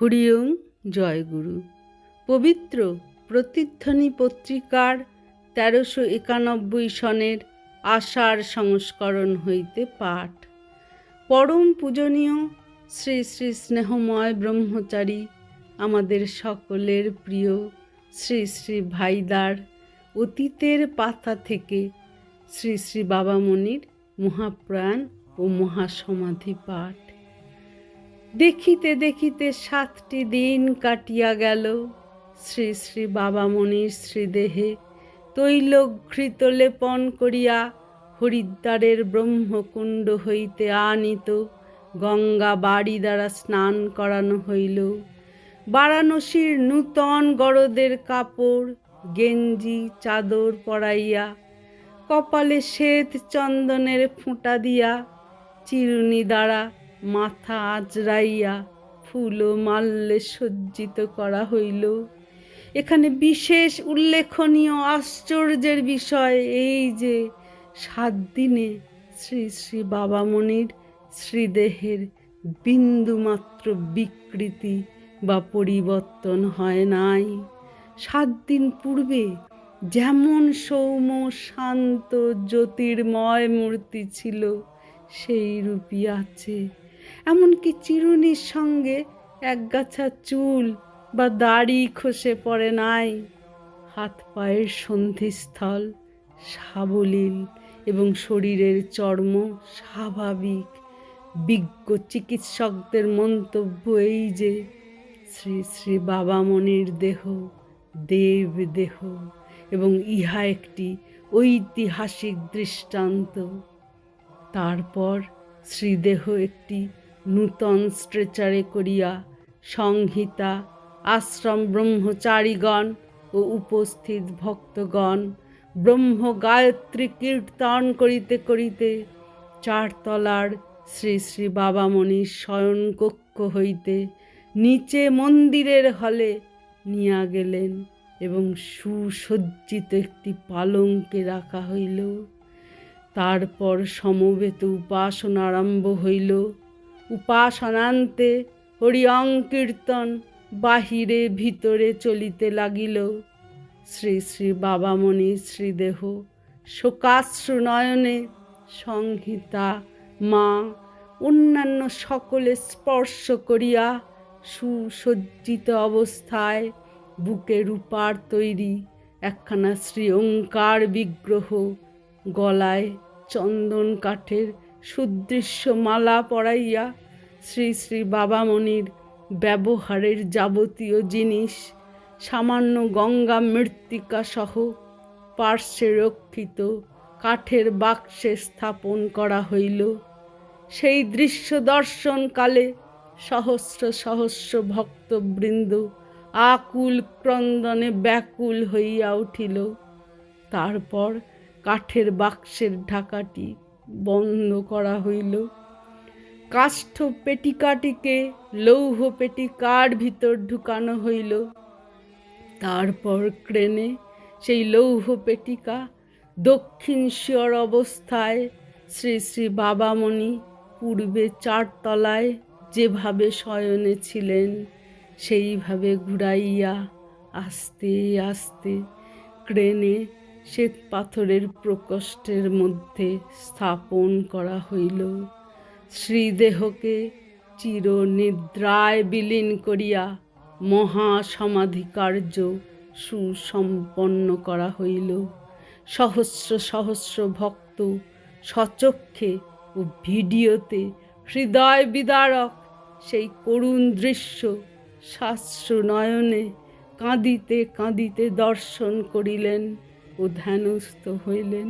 হরিওং জয়গুরু পবিত্র প্রতিধ্বনি পত্রিকার তেরোশো একানব্বই সনের আষাঢ় সংস্করণ হইতে পাঠ। পরম পূজনীয় শ্রী শ্রী স্নেহময় ব্রহ্মচারী, আমাদের সকলের প্রিয় শ্রী শ্রী ভাইদার অতীতের পাতা থেকে শ্রী শ্রী বাবামণির মহাপ্রাণ ও মহাসমাধি পাঠ। দেখিতে দেখিতে সাতটি দিন কাটিয়া গেল। শ্রী শ্রী বাবা বাবামণির শ্রীদেহে তৈলঘৃত লেপন করিয়া হরিদ্বারের ব্রহ্মকুণ্ড হইতে আনিত গঙ্গা বাড়ি দ্বারা স্নান করানো হইল। বারাণসীর নূতন গরদের কাপড়, গেঞ্জি, চাদর পরাইয়া, কপালে শ্বেত চন্দনের ফোঁটা দিয়া চিরুনি দ্বারা মাথা আজরাইয়া, ফুল ও মাল্যে সজ্জিত করা হইল। এখানে বিশেষ উল্লেখনীয় আশ্চর্যের বিষয় এই যে, সাত দিনে শ্রী শ্রী বাবামণির শ্রীদেহের বিন্দুমাত্র বিকৃতি বা পরিবর্তন হয় নাই। সাত দিন পূর্বে যেমন সৌম্য শান্ত জ্যোতির্ময় মূর্তি ছিল, সেই রূপই আছে এমনকি চিরুনির সঙ্গে একগাছা চুল বা দাড়ি খসে পড়ে নাই। হাত পায়ের সন্ধিস্থল, সাবলীল এবং শরীরের চর্ম স্বাভাবিক। বিজ্ঞ চিকিৎসকদের মন্তব্য এই যে, শ্রী শ্রী বাবামণির দেহ, দেব দেহ এবং ইহা একটি ঐতিহাসিক দৃষ্টান্ত। তারপর শ্রীদেহ একটি নূতন স্ট্রেচারে করিয়া সংহিতা, আশ্রম ব্রহ্মচারীগণ ও উপস্থিত ভক্তগণ ব্রহ্ম গায়ত্রী কীর্তন করিতে করিতে চারতলার শ্রী শ্রী বাবামণির শয়নকক্ষ হইতে নিচে মন্দিরের হলে নিয়া গেলেন এবং সুসজ্জিত একটি পালঙ্কে রাখা হইল। তারপর সমবেত উপাসনা আরম্ভ হইল। উপাসনান্তে হরিয়ং কীর্তন বাহিরে ভিতরে চলিতে লাগিল। শ্রী শ্রী বাবামণি শ্রীদেহ শোকাশ্রু নয়নে সংহিতা মা অন্যান্য সকলে স্পর্শ করিয়া সুসজ্জিত অবস্থায় বুকের রূপার তৈরি একখানা শ্রী ওঙ্কার বিগ্রহ গলায় চন্দন কাঠের সুদৃশ্য মালা পরাইয়া শ্রী শ্রী বাবামণির ব্যবহারের যাবতীয় জিনিস, সামান্য গঙ্গা মৃত্তিকা সহ পার্শ্বে রক্ষিত কাঠের বাক্সে স্থাপন করা হইল। সেই দৃশ্য দর্শনকালে সহস্র সহস্র ভক্তবৃন্দ আকুল ক্রন্দনে ব্যাকুল হইয়া উঠিল। তারপর কাঠের বাক্সের ঢাকাটি বন্ধ করা হইল। কাষ্ঠ পেটিকাটিকে লৌহ পেটিকার ভিতর ঢুকানো হইল। তারপর ক্রেনে সেই লৌহ পেটিকা দক্ষিণ শিয়র অবস্থায় শ্রী শ্রী বাবামণি পূর্বে চারতলায় যেভাবে শয়নে ছিলেন, সেইভাবে ঘুরাইয়া আস্তে আস্তে ক্রেনে শ্বেত পাথরের প্রকোষ্ঠের মধ্যে স্থাপন করা হইল। শ্রীদেহকে চির নিদ্রায় বিলীন করিয়া মহাসমাধিকার্য সুসম্পন্ন করা হইল। সহস্র সহস্র ভক্ত সচক্ষে ও ভিডিওতে হৃদয় বিদারক সেই করুণ দৃশ্য শাস্ত্র নয়নে কাঁদিতে কাঁদিতে দর্শন করিলেন। ও ধ্যানস্থ হইলেন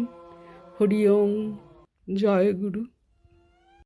হরিওম জয়গুরু